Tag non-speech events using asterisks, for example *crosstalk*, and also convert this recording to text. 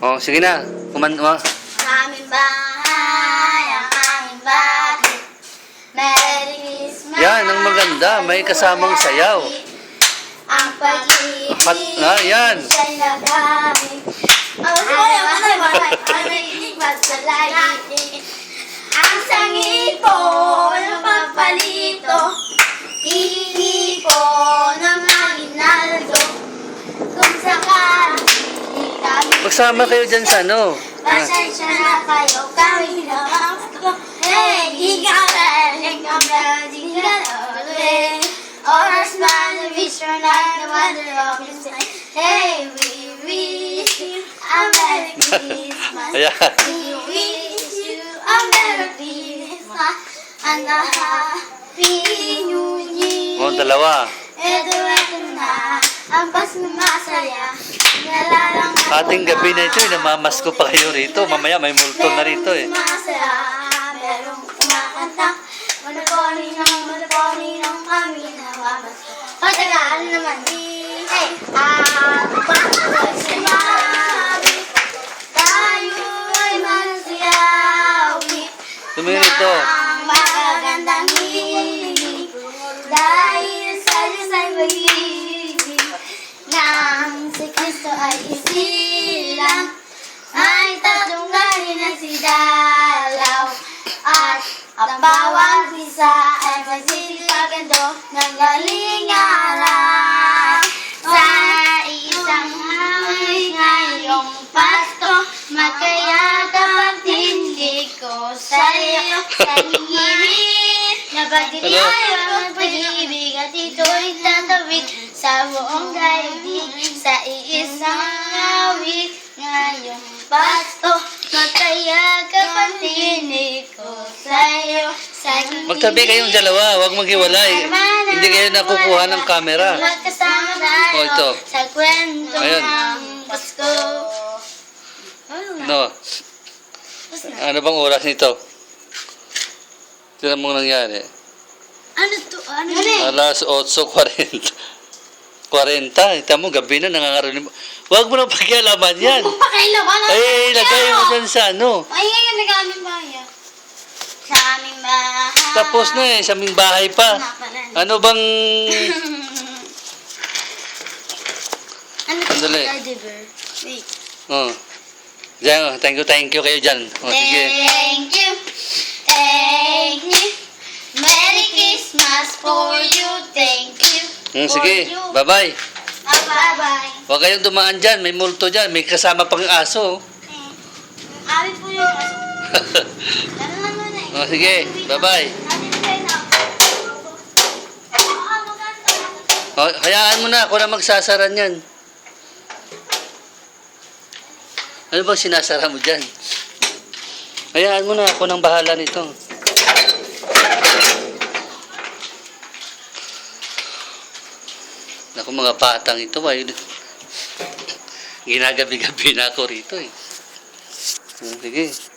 Oh, sige na. Kuman mo. Ang aming bahay, ang aming bahay. Merry Christmas. Yan, ang maganda. May kasamang sayaw. Ang pag-ibig. Pat, ah, yan. Siya'y. Ang sayaw, ano yung bahay? Ang nailigwas sa langit. Magsama kayo dyan sa ano. Pasensya na kayo, kami na ang ko. Hey, ikaw na, ikaw na, ikaw na, ulit. Oras man, the vision na, the wonder of your sign. Hey, we wish you a Merry Christmas. We wish you a Merry Christmas and a Happy New Year. Oh, dalawa. Eto, eto na, ang na masaya. Ating gabi na ito, eh, namamasko pa kayo rito. Mamaya may multo na rito eh. Masaya, merong kumakanta. Manaponi ng manaponi ng kami na mamasko. Patagaan naman. Hey, ah, bakit si Mami? Tayo ay manasiyawi. Tumingin ito. Ang magagandang hilig. Dahil sa Diyos ay pag-ibig. Nang si Kristo ay isilang. Ay tatunggalin na si Dalaw. At ang bawat isa ay magsisipagando ng galing araw. Sa isang hangin ngayong pasto, magkayakap ang tindig ko sa'yo. Sa hingin na pagdinayo ng pag-ibig at ito'y tatawid sa buong daigdig sa iisang awit ngayong pasto. Magkayakap ang tinig ko sa'yo. Sa Magtabi kayong dalawa, huwag maghiwalay. Hindi kayo nakukuha ng camera. Magkasama tayo Oh, ito. sa kwento Ayan. ng Pasko. No. Ano bang oras nito? Tignan mo nangyari. Ano? Ano yun? Alas 8.40. 40. Ito mo, gabi na nangangarinig mo. Huwag mo na pakialaman yan. Pakailaban Ay, lagay mo dyan sa ano. Ay, ngayon nagamit ba yan? Sa aming bahay. Tapos na eh, sa aming bahay pa. Ano bang... *laughs* Ano bear. Wait. Oh. Diyan, oh, thank you, thank you kayo dyan. Oh, sige. Thank you. Thank you. Merry Christmas for you. Thank for sige, bye-bye. Bye-bye. Huwag kayong dumaan dyan, may multo dyan, may kasama pang aso. Ari po yung aso. *laughs* Ano lang muna eh. Oh, sige, bye-bye. Ah. Oh, hayaan mo na, ako na magsasara niyan. Ano bang sinasara mo dyan? Hayaan mo na, ako nang bahala nito. Naku, mga batang ito, ay ginagabi-gabi na ako rito eh. Sige.